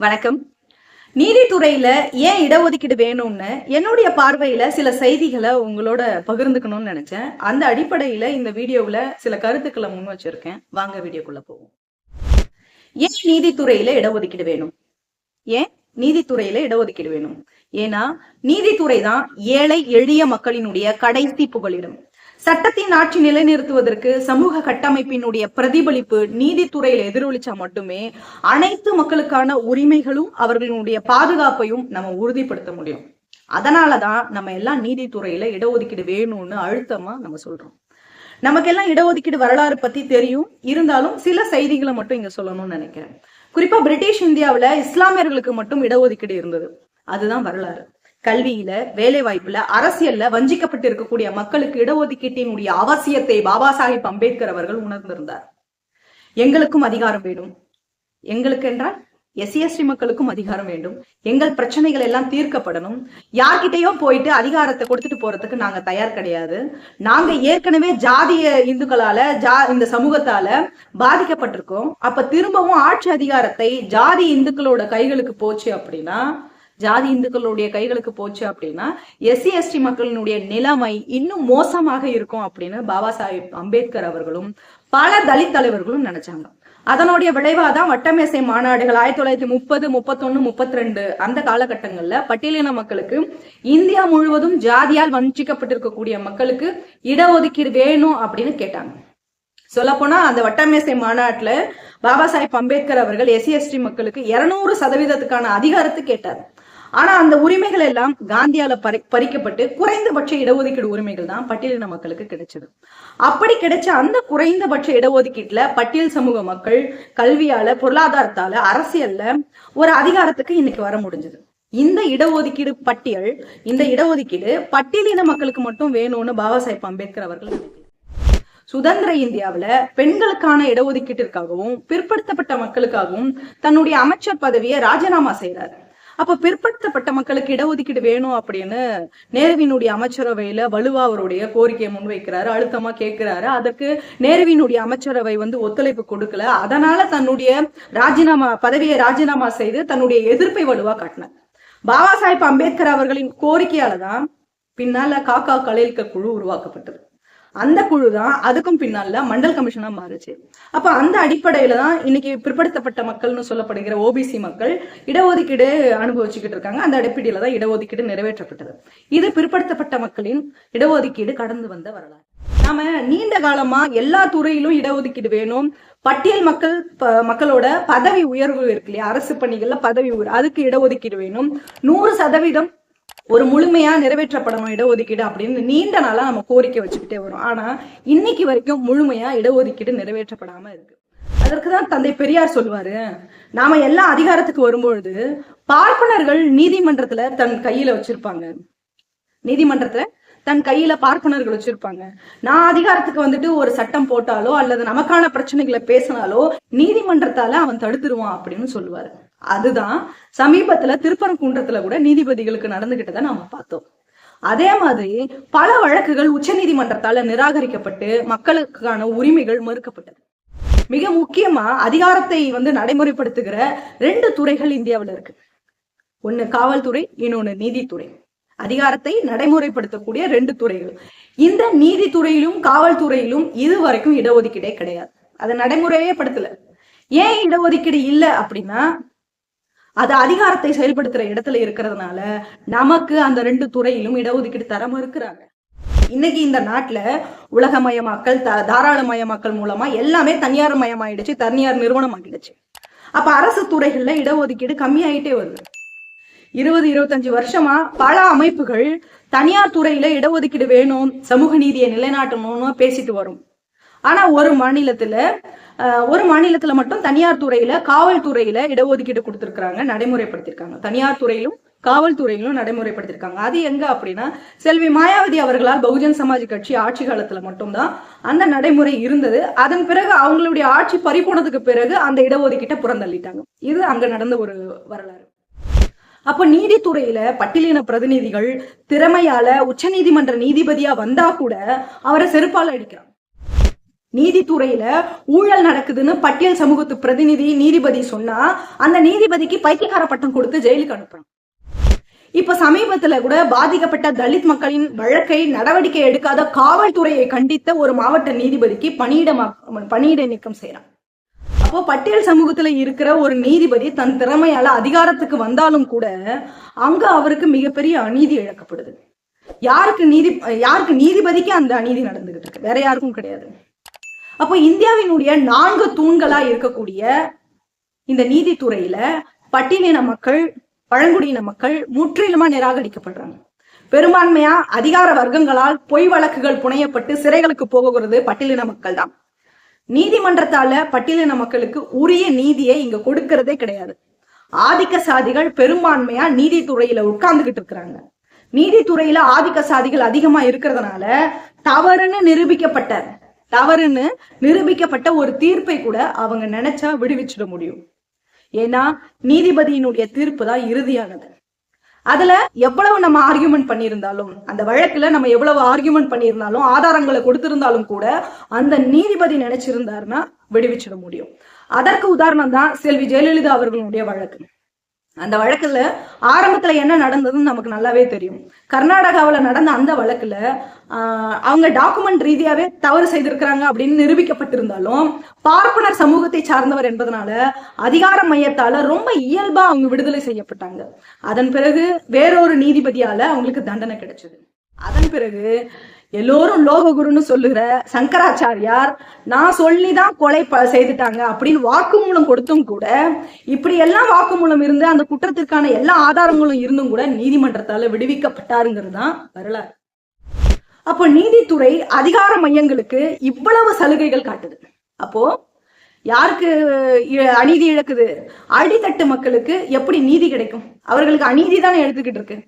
வணக்கம். நீதித்துறையில ஏன் இடஒதுக்கீடு வேணும்னு என்னுடைய பார்வையில சில செய்திகளை உங்களோட பகிர்ந்துக்கணும்னு நினைச்சேன். அந்த அடிப்படையில இந்த வீடியோவில் சில கருத்துக்களை முன் வச்சிருக்கேன். வாங்க வீடியோக்குள்ள போவோம். ஏன் நீதித்துறையில இடஒதுக்கீடு வேணும்? ஏன் நீதித்துறையில இடஒதுக்கீடு வேணும்? ஏன்னா நீதித்துறை தான் ஏழை எளிய மக்களினுடைய கடைசி புகலிடம். சட்டத்தின் ஆட்சி நிலைநிறுத்துவதற்கு சமூக கட்டமைப்பினுடைய பிரதிபலிப்பு நீதித்துறையில் எதிரொலிச்சா மட்டுமே அனைத்து மக்களுக்கான உரிமைகளும் அவர்களுடைய பாதுகாப்பையும் நம்ம உறுதிப்படுத்த முடியும். அதனாலதான் நம்ம எல்லாம் நீதித்துறையில இடஒதுக்கீடு வேணும்னு அழுத்தமா நம்ம சொல்றோம். நமக்கெல்லாம் இடஒதுக்கீடு வரலாறு பத்தி தெரியும். இருந்தாலும் சில செய்திகளை மட்டும் இங்க சொல்லணும்னு நினைக்கிறேன். குறிப்பா பிரிட்டிஷ் இந்தியாவுல இஸ்லாமியர்களுக்கு மட்டும் இடஒதுக்கீடு இருந்தது. அதுதான் வரலாறு. கல்வியில வேலை வாய்ப்புல அரசியல்ல வஞ்சிக்கப்பட்டு இருக்கக்கூடிய மக்களுக்கு இடஒதுக்கீட்டினுடைய அவசியத்தை பாபா சாஹிப் அம்பேத்கர் அவர்கள் உணர்ந்திருந்தார். எங்களுக்கும் அதிகாரம் வேண்டும். எங்களுக்கு என்றால் எஸ்சி எஸ்டி மக்களுக்கும் அதிகாரம் வேண்டும். எங்கள் பிரச்சனைகள் எல்லாம் தீர்க்கப்படணும். யார்கிட்டயோ போயிட்டு அதிகாரத்தை கொடுத்துட்டு போறதுக்கு நாங்க தயார் கிடையாது. நாங்க ஏற்கனவே ஜாதிய இந்துக்களால ஜா இந்த சமூகத்தால பாதிக்கப்பட்டிருக்கோம். அப்ப திரும்பவும் ஆட்சி அதிகாரத்தை ஜாதி இந்துக்களோட கைகளுக்கு போச்சு அப்படின்னா ஜாதி இந்துக்களுடைய கைகளுக்கு போச்சு அப்படின்னா எஸ்சி எஸ்டி மக்களினுடைய நிலைமை இன்னும் மோசமாக இருக்கும் அப்படின்னு பாபா சாஹிப் அம்பேத்கர் அவர்களும் பல தலித் தலைவர்களும் நினைச்சாங்க. அதனுடைய விளைவாதான் வட்டமேசை மாநாடுகள் ஆயிரத்தி தொள்ளாயிரத்தி முப்பது முப்பத்தொன்னு முப்பத்தி ரெண்டு அந்த காலகட்டங்கள்ல பட்டியலின மக்களுக்கு இந்தியா முழுவதும் ஜாதியால் வஞ்சிக்கப்பட்டிருக்கக்கூடிய மக்களுக்கு இடஒதுக்கீடு வேணும் அப்படின்னு கேட்டாங்க. சொல்லப்போனா அந்த வட்டமேசை மாநாட்டுல பாபா சாஹிப் அம்பேத்கர் அவர்கள் எஸ்சி எஸ்டி மக்களுக்கு இருநூறு சதவீதத்துக்கான அதிகாரத்தை கேட்டார். ஆனா அந்த உரிமைகள் எல்லாம் காந்தியால பறி பறிக்கப்பட்டு குறைந்தபட்ச இடஒதுக்கீடு உரிமைகள் தான் பட்டியலின மக்களுக்கு கிடைச்சது. அப்படி கிடைச்ச அந்த குறைந்தபட்ச இடஒதுக்கீட்டுல பட்டியல் சமூக மக்கள் கல்வியால பொருளாதாரத்தால அரசியல்ல ஒரு அதிகாரத்துக்கு இன்னைக்கு வர முடிஞ்சது. இந்த இடஒதுக்கீடு பட்டியல் இந்த இடஒதுக்கீடு பட்டியலின மக்களுக்கு மட்டும் வேணும்னு பாபா சாஹிப் அம்பேத்கர் அவர்கள் சுதந்திர இந்தியாவுல பெண்களுக்கான இடஒதுக்கீட்டிற்காகவும் பிற்படுத்தப்பட்ட மக்களுக்காகவும் தன்னுடைய அமைச்சர் பதவியை ராஜினாமா செய்யறாரு அப்ப பிற்படுத்தப்பட்ட மக்களுக்கு இடஒதுக்கீடு வேணும் அப்படின்னு நேருவினுடைய அமைச்சரவையில வலுவா அவருடைய கோரிக்கையை முன்வைக்கிறாரு அழுத்தமா கேட்கிறாரு அதற்கு நேருவினுடைய அமைச்சரவை வந்து ஒத்துழைப்பு கொடுக்கல. அதனால தன்னுடைய ராஜினாமா பதவியை ராஜினாமா செய்து தன்னுடைய எதிர்ப்பை வலுவா காட்டினார். பாபா சாஹிப் அம்பேத்கர் அவர்களின் கோரிக்கையால தான் பின்னால காக்கா கலையல்க குழு உருவாக்கப்பட்டது. அந்த குழு தான் அதுக்கும் பின்னால மண்டல் கமிஷனா மாறுச்சு. அப்ப அந்த அடிப்படையில தான் இன்னைக்கு பிற்படுத்தப்பட்ட மக்கள்னு சொல்லப்படுகிற ஓபிசி மக்கள் இடஒதுக்கீடு அனுபவிச்சுக்கிட்டு இருக்காங்க. அந்த அடிப்படையில தான் இடஒதுக்கீடு நிறைவேற்றப்பட்டது. இது பிற்படுத்தப்பட்ட மக்களின் இடஒதுக்கீடு கடந்து வந்த வரலாறு. நாம நீண்ட காலமா எல்லா துறையிலும் இடஒதுக்கீடு வேணும். பட்டியல் மக்கள் ப- மக்களோட பதவி உயர்வு இருக்கு இல்லையா? அரசு பணிகள்ல பதவி உயர்வு அதுக்கு இடஒதுக்கீடு வேணும். நூறு சதவீதம் ஒரு முழுமையா நிறைவேற்றப்படணும் இடஒதுக்கீடு அப்படின்னு நீண்ட நாளா நம்ம கோரிக்கை வச்சுக்கிட்டே வரும். ஆனா இன்னைக்கு வரைக்கும் முழுமையா இடஒதுக்கீடு நிறைவேற்றப்படாம இருக்கு. அதற்கு தான் தந்தை பெரியார் சொல்லுவாரு. நாம எல்லா அதிகாரத்துக்கு வரும்பொழுது பார்ப்பனர்கள் நீதிமன்றத்துல தன் கையில வச்சிருப்பாங்க. நீதிமன்றத்துல தன் கையில பார்ப்பனர்கள் வச்சிருப்பாங்க. நான் அதிகாரத்துக்கு வந்துட்டு ஒரு சட்டம் போட்டாலோ அல்லது நமக்கான பிரச்சனைகளை பேசினாலோ நீதிமன்றத்தால அவன் தடுத்துருவான் அப்படின்னு சொல்லுவாரு. அதுதான் சமீபத்துல திருப்பரங்குன்றத்துல கூட நீதிபதிகளுக்கு நடந்துகிட்டதை நாம பார்த்தோம். அதே மாதிரி பல வழக்குகள் உச்ச நீதிமன்றத்தால நிராகரிக்கப்பட்டு மக்களுக்கான உரிமைகள் மறுக்கப்பட்டது. மிக முக்கியமா அதிகாரத்தை வந்து நடைமுறைப்படுத்துகிற ரெண்டு துறைகள் இந்தியாவுல இருக்கு. ஒண்ணு காவல்துறை இன்னொன்னு நீதித்துறை. அதிகாரத்தை நடைமுறைப்படுத்தக்கூடிய ரெண்டு துறைகள். இந்த நீதித்துறையிலும் காவல்துறையிலும் இதுவரைக்கும் இடஒதுக்கீடே கிடையாது. அதை நடைமுறையே படுத்தல. ஏன் இடஒதுக்கீடு இல்லை அப்படின்னா அது அதிகாரத்தை செயல்படுத்துற இடத்துல இருக்கிறதுனால நமக்கு அந்த ரெண்டு துறையிலும் இடஒதுக்கீடு தர மறுக்கிறாங்க இன்னைக்கு இந்த நாட்டுல உலகமயமாக்கல் தாராளமயமாக்கல் மூலமா எல்லாமே தனியார் மயமாயிடுச்சு தனியார் நிறுவனம் ஆகிடுச்சு அப்ப அரசு துறைகள்ல இடஒதுக்கீடு கம்மியாயிட்டே வருது. இருபது இருபத்தஞ்சு வருஷமா பல அமைப்புகள் தனியார் துறையில இடஒதுக்கீடு வேணும் சமூக நீதியை நிலைநாட்டணும்னு பேசிட்டு வரும். ஆனா ஒரு மாநிலத்துல ஒரு மாநிலத்துல மட்டும் தனியார் துறையில காவல்துறையில இடஒதுக்கீடு கொடுத்திருக்காங்க நடைமுறைப்படுத்திருக்காங்க. தனியார் துறையிலும் காவல்துறையிலும் நடைமுறைப்படுத்திருக்காங்க. அது எங்க அப்படின்னா செல்வி மாயாவதி அவர்களால் பகுஜன் சமாஜ் கட்சி ஆட்சி காலத்துல மட்டும்தான் அந்த நடைமுறை இருந்தது. அதன் பிறகு அவங்களுடைய ஆட்சி பறிப்போனதுக்கு பிறகு அந்த இடஒதுக்கீட்டை புறந்தள்ளிட்டாங்க. இது அங்க நடந்த ஒரு வரலாறு. அப்ப நீதித்துறையில பட்டியலின பிரதிநிதிகள் திறமையால உச்சநீதிமன்ற நீதிபதியா வந்தா கூட அவரை செருப்பால அடிக்கிறாங்க. நீதித்துறையில ஊழல் நடக்குதுன்னு பட்டியல் சமூகத்து பிரதிநிதி நீதிபதி சொன்னா அந்த நீதிபதிக்கு பைத்தியக்கார பட்டம் கொடுத்து ஜெயிலுக்கு அனுப்புறோம் இப்ப சமீபத்துல கூட பாதிக்கப்பட்ட தலித் மக்களின் வழக்கை நடவடிக்கை எடுக்காத காவல்துறையை கண்டித்த ஒரு மாவட்ட நீதிபதிக்கு பணியிட பணியிட நீக்கம் செய்யறான். அப்போ பட்டியல் சமூகத்துல இருக்கிற ஒரு நீதிபதி தன் திறமையால அதிகாரத்துக்கு வந்தாலும் கூட அங்க அவருக்கு மிகப்பெரிய அநீதி இழக்கப்படுது. யாருக்கு நீதி யாருக்கு நீதிபதிக்கு அந்த அநீதி நடந்துகிட்டு இருக்கு? வேற யாருக்கும் கிடையாது. அப்போ இந்தியாவினுடைய நான்கு தூண்களா இருக்கக்கூடிய இந்த நீதித்துறையில பட்டியலின மக்கள் பழங்குடியின மக்கள் முற்றிலுமா நிராகரிக்கப்படுறாங்க. பெரும்பான்மையா அதிகார வர்க்கங்களால் பொய் வழக்குகள் புனையப்பட்டு சிறைகளுக்கு போகிறது பட்டியலின மக்கள் தான். நீதிமன்றத்தால பட்டியலின மக்களுக்கு உரிய நீதியை இங்க கொடுக்கறதே கிடையாது. ஆதிக்க சாதிகள் பெரும்பான்மையா நீதித்துறையில உட்கார்ந்துகிட்டு இருக்கிறாங்க. நீதித்துறையில ஆதிக்க சாதிகள் அதிகமா இருக்கிறதுனால தவறுன்னு நிரூபிக்கப்பட்ட தவறுன்னு நிரூபிக்கப்பட்ட ஒரு தீர்ப்பை கூட அவங்க நினைச்சா விடுவிச்சிட முடியும். ஏன்னா நீதிபதியினுடைய தீர்ப்பு தான் இறுதியானது. அதுல எவ்வளவு நம்ம ஆர்கியூமெண்ட் பண்ணியிருந்தாலும் அந்த வழக்குல நம்ம எவ்வளவு ஆர்கியூமெண்ட் பண்ணியிருந்தாலும் ஆதாரங்களை கொடுத்திருந்தாலும் கூட அந்த நீதிபதி நினைச்சிருந்தாருன்னா விடுவிச்சிட முடியும். அதற்கு உதாரணம் தான் செல்வி ஜெயலலிதா அவர்களுடைய வழக்கு. அந்த வழக்குல ஆரம்பத்துல என்ன நடந்ததுன்னு நமக்கு நல்லாவே தெரியும். கர்நாடகாவுல நடந்த அந்த வழக்குல அவங்க டாக்குமெண்ட் ரீதியாவே தவறு செய்திருக்கிறாங்க அப்படின்னு நிரூபிக்கப்பட்டிருந்தாலும் பார்ப்பனர் சமூகத்தை சார்ந்தவர் என்பதனால அதிகார மையத்தால ரொம்ப இயல்பா அவங்க விடுதலை செய்யப்பட்டாங்க. அதன் பிறகு வேறொரு நீதிபதியால அவங்களுக்கு தண்டனை கிடைச்சது. அதன் பிறகு எல்லோரும் லோககுருன்னு சொல்லுகிற சங்கராச்சாரியார் நான் சொல்லிதான் கொலை ப- செய்துட்டாங்க அப்படின்னு வாக்குமூலம் கொடுத்தும் கூட இப்படி எல்லாம் வாக்குமூலம் இருந்து அந்த குற்றத்திற்கான எல்லா ஆதாரங்களும் இருந்தும் கூட நீதிமன்றத்தால விடுவிக்கப்பட்டாருங்கிறது தான் வரலாறு. அப்போ நீதித்துறை அதிகார மையங்களுக்கு இவ்வளவு சலுகைகள் காட்டுது. அப்போ யாருக்கு இ- அநீதி இழக்குது? அடித்தட்டு மக்களுக்கு எப்படி நீதி கிடைக்கும்? அவர்களுக்கு அநீதி தானே எடுத்துக்கிட்டு இருக்கு.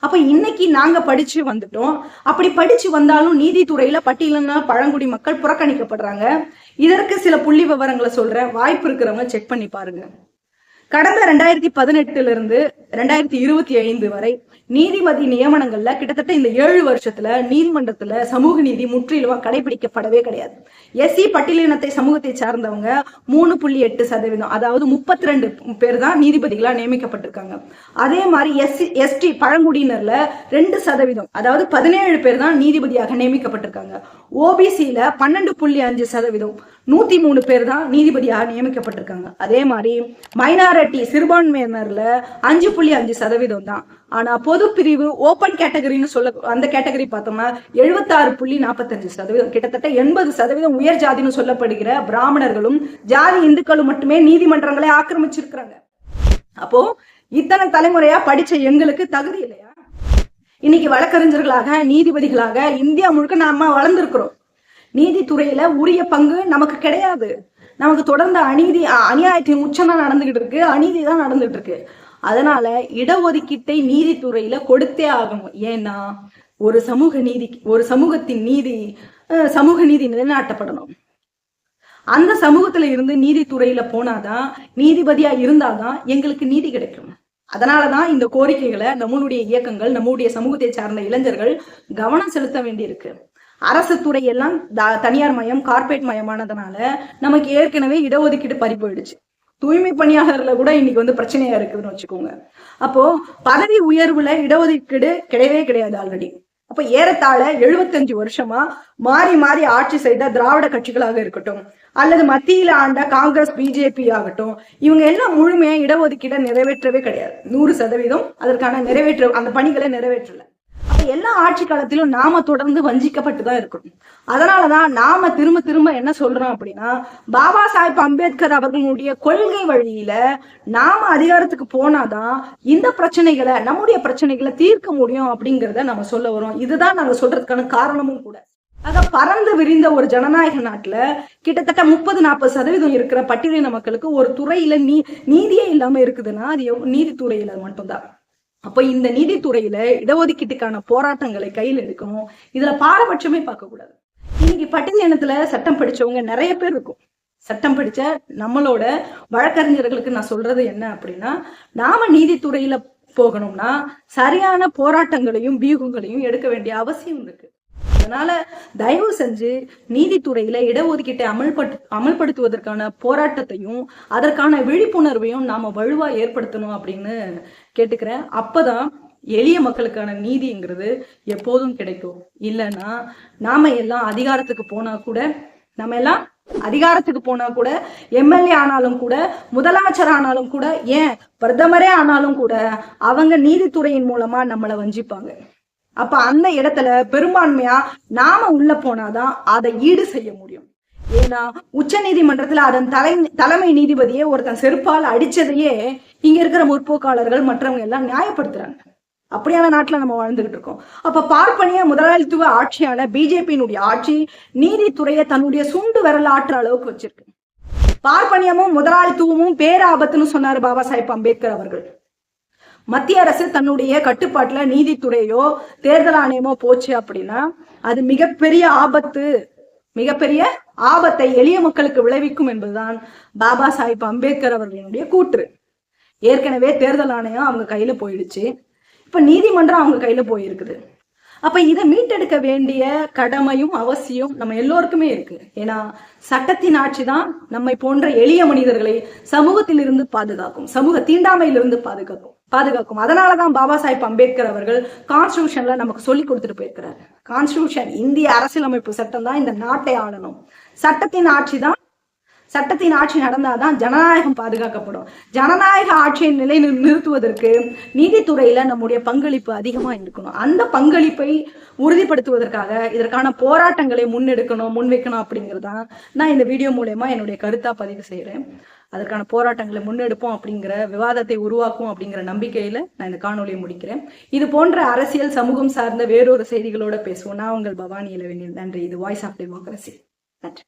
அப்ப இன்னைக்கு நாங்க படிச்சு வந்துட்டோம். அப்படி படிச்சு வந்தாலும் நீதித்துறையில பட்டியலின பழங்குடி மக்கள் புறக்கணிக்கப்படுறாங்க. இதற்கு சில புள்ளி விவரங்களை சொல்ற வாய்ப்பு இருக்கிறவங்க செக் பண்ணி பாருங்க. கடந்த ரெண்டாயிரத்தி பதினெட்டுல இருந்து ரெண்டாயிரத்தி இருபத்தி ஐந்து வரை நீதிபதி நியமனங்கள்ல கிட்டத்தட்ட இந்த ஏழு வருஷத்துல நீதிமன்றத்துல சமூக நீதி முற்றிலுமா கடைபிடிக்கப்படவே கிடையாது. எஸ்சி பட்டியலினத்தை சமூகத்தை சார்ந்தவங்க மூணு புள்ளி எட்டு சதவீதம் அதாவது முப்பத்தி ரெண்டு பேர் தான் நீதிபதிகளா நியமிக்கப்பட்டிருக்காங்க. அதே மாதிரி எஸ்சி எஸ்டி பழங்குடியினர்ல ரெண்டு சதவீதம் அதாவது பதினேழு பேர் தான் நீதிபதியாக நியமிக்கப்பட்டிருக்காங்க. ஓபிசியில பன்னெண்டு புள்ளி அஞ்சு சதவீதம் நூத்தி மூணு பேர் தான் நீதிபதியாக நியமிக்கப்பட்டிருக்காங்க. அதே மாதிரி மைனாரிட்டி சிறுபான்மையினர்ல அஞ்சு புள்ளி அஞ்சு சதவீதம் தான். ஆனா பொது பிரிவு ஓபன் கேட்டகரின்னு சொல்ல அந்த கேட்டகரி பார்த்தோம்னா எழுபத்தாறு புள்ளி நாற்பத்தஞ்சு சதவீதம் கிட்டத்தட்ட எண்பது சதவீதம் உயர் ஜாதின்னு சொல்லப்படுகிற பிராமணர்களும் ஜாதி இந்துக்களும் மட்டுமே நீதிமன்றங்களை ஆக்கிரமிச்சிருக்கிறாங்க. அப்போ இத்தனை தலைமுறையா படிச்ச எங்களுக்கு தகுதி இல்லையா? இன்னைக்கு வழக்கறிஞர்களாக நீதிபதிகளாக இந்தியா முழுக்க நாம வளர்ந்துருக்கிறோம். நீதித்துறையில உரிய பங்கு நமக்கு கிடையாது. நமக்கு தொடர்ந்து அநீதி அநியாயத்தின் உச்சம் தான் நடந்துகிட்டு இருக்கு அநீதி தான் நடந்துட்டு இருக்கு. அதனால இடஒதுக்கீட்டை நீதித்துறையில கொடுத்தே ஆகணும். ஏன்னா ஒரு சமூக நீதி ஒரு சமூகத்தின் நீதி சமூக நீதி நிலைநாட்டப்படணும். அந்த சமூகத்துல இருந்து நீதித்துறையில போனாதான் நீதிபதியா இருந்தாதான் எங்களுக்கு நீதி கிடைக்கும். அதனாலதான் இந்த கோரிக்கைகளை நம்மளுடைய இயக்கங்கள் நம்முடைய சமூகத்தை சார்ந்த இளைஞர்கள் கவனம் செலுத்த வேண்டியிருக்கு. அரசு துறை எல்லாம் த- தனியார் மயம் கார்ப்பரேட் மயமானதுனால நமக்கு ஏற்கனவே இடஒதுக்கீடு பறி போயிடுச்சு. தூய்மை பணியாளர்ல கூட இன்னைக்கு வந்து பிரச்சனையா இருக்குதுன்னு வச்சுக்கோங்க. அப்போ பதவி உயர்வுல இடஒதுக்கீடு கிடையவே கிடையாது ஆல்ரெடி அப்ப ஏறத்தாழ 75 வருஷமா மாறி மாறி ஆட்சி செய்த திராவிட கட்சிகளாக இருக்கட்டும் அல்லது மத்தியில ஆண்ட காங்கிரஸ் பிஜேபி ஆகட்டும் இவங்க எல்லாம் முழுமையா இடஒதுக்கீடை நிறைவேற்றவே கிடையாது. நூறு சதவீதம் அதற்கான நிறைவேற்ற அந்த பணிகளை நிறைவேற்றல. எல்லா ஆட்சி காலத்திலும் நாம தொடர்ந்து வஞ்சிக்கப்பட்டு தான் இருக்கணும். அதனாலதான் நாம திரும்ப திரும்ப என்ன சொல்றோம் அப்படின்னா பாபா சாஹிப் அம்பேத்கர் அவர்களுடைய கொள்கை வழியில நாம அதிகாரத்துக்கு போனாதான் இந்த பிரச்சனைகளை நம்முடைய பிரச்சனைகளை தீர்க்க முடியும் அப்படிங்கிறத நம்ம சொல்ல வரோம். இதுதான் நாங்க சொல்றதுக்கான காரணமும் கூட. ஆக பறந்து விரிந்த ஒரு ஜனநாயக நாட்டுல கிட்டத்தட்ட முப்பது நாற்பது சதவீதம் இருக்கிற பட்டியலின மக்களுக்கு ஒரு துறையில நீ நீதியே இல்லாம இருக்குதுன்னா அது நீதித்துறையில மட்டும்தான். அப்ப இந்த நீதித்துறையில இடஒதுக்கீட்டுக்கான போராட்டங்களை கையில் எடுக்கணும். இதுல பாரபட்சமே பார்க்க கூடாது. இன்னைக்கு பட்டியலினத்துல சட்டம் படிச்சவங்க நிறைய பேர் இருக்கும். சட்டம் படிச்ச நம்மளோட வழக்கறிஞர்களுக்கு நான் சொல்றது என்ன அப்படின்னா நாம நீதித்துறையில போகணும்னா சரியான போராட்டங்களையும் வியூகங்களையும் எடுக்க வேண்டிய அவசியம் இருக்கு. அதனால தயவு செஞ்சு நீதித்துறையில இடஒதுக்கீட்டை அமல்பட்டு அமல்படுத்துவதற்கான போராட்டத்தையும் அதற்கான விழிப்புணர்வையும் நாம வலுவா ஏற்படுத்தணும் அப்படின்னு கேட்டுக்கிறேன். அப்பதான் எளிய மக்களுக்கான நீதிங்கிறது எப்போதும் கிடைக்கும். இல்லைன்னா நாம எல்லாம் அதிகாரத்துக்கு போனா கூட நம்ம எல்லாம் அதிகாரத்துக்கு போனா கூட எம்எல்ஏ ஆனாலும் கூட முதலமைச்சர் ஆனாலும் கூட ஏன் பிரதமரே ஆனாலும் கூட அவங்க நீதித்துறையின் மூலமா நம்மளை வஞ்சிப்பாங்க. அப்ப அந்த இடத்துல பெரும்பான்மையா நாம உள்ள போனாதான் அதை ஈடு செய்ய முடியும். ஏன்னா உச்ச நீதிமன்றத்துல அதன் தலை தலைமை நீதிபதியே ஒருத்தன் செருப்பால் அடிச்சதையே இங்க இருக்கிற முற்போக்காளர்கள் மற்றவங்க எல்லாம் நியாயப்படுத்துறாங்க. அப்படியான நாட்டுல நம்ம வாழ்ந்துகிட்டு இருக்கோம். அப்ப பார்ப்பனிய முதலாளித்துவ ஆட்சியான பிஜேபியினுடைய ஆட்சி நீதித்துறையை தன்னுடைய சுண்டு விரல் ஆற்ற அளவுக்கு வச்சிருக்கு. பார்ப்பனியமும் முதலாளித்துவமும் பேராபத்துன்னு சொன்னாரு பாபா சாஹிப் அம்பேத்கர் அவர்கள். மத்திய அரசு தன்னுடைய கட்டுப்பாட்டுல நீதித்துறையோ தேர்தல் ஆணையமோ போச்சு அப்படின்னா அது மிகப்பெரிய ஆபத்து மிகப்பெரிய ஆபத்தை எளிய மக்களுக்கு விளைவிக்கும் என்பதுதான் பாபா சாஹிப் அம்பேத்கர் அவர்களினுடைய கூற்று. ஏற்கனவே தேர்தல் ஆணையம் அவங்க கையில போயிடுச்சு. இப்ப நீதிமன்றம் அவங்க கையில போயிருக்குது. அப்ப இதை மீட்டெடுக்க வேண்டிய கடமையும் அவசியம் நம்ம எல்லோருக்குமே இருக்கு. ஏன்னா சட்டத்தின் ஆட்சி தான் நம்மை போன்ற எளிய மனிதர்களை சமூகத்திலிருந்து பாதுகாக்கும் சமூக தீண்டாமையிலிருந்து பாதுகாக்கும். பாதுகாக்கும். அதனாலதான் பாபா சாஹிப் அம்பேத்கர் அவர்கள் கான்ஸ்டியூஷன்ல நமக்கு சொல்லி கொடுத்துட்டு போயிருக்கிறார். கான்ஸ்டியூஷன் இந்திய அரசியலமைப்பு சட்டம் தான் இந்த நாட்டை ஆளணும். சட்டத்தின் ஆட்சி தான் சட்டத்தின் ஆட்சி நடந்தாதான் ஜனநாயகம் பாதுகாக்கப்படும். ஜனநாயக ஆட்சியை நிலை நிறுத்துவதற்கு நீதித்துறையில நம்முடைய பங்களிப்பு அதிகமா இருக்கணும். அந்த பங்களிப்பை உறுதிப்படுத்துவதற்காக இதற்கான போராட்டங்களை முன்னெடுக்கணும் முன்வைக்கணும் அப்படிங்கறதான் நான் இந்த வீடியோ மூலயமா என்னுடைய கருத்தா பதிவு செய்யறேன் அதற்கான போராட்டங்களை முன்னெடுப்போம் அப்படிங்கிற விவாதத்தை உருவாக்கும் அப்படிங்கிற நம்பிக்கையில நான் இந்த காணொலியை முடிக்கிறேன். இது போன்ற அரசியல் சமூகம் சார்ந்த வேறொரு செய்திகளோட பேசுவோம். நான் உங்கள் பவானி இளவேனில் நன்றி. இது வாய்ஸ் ஆஃப் டெமோக்ரஸி நன்றி.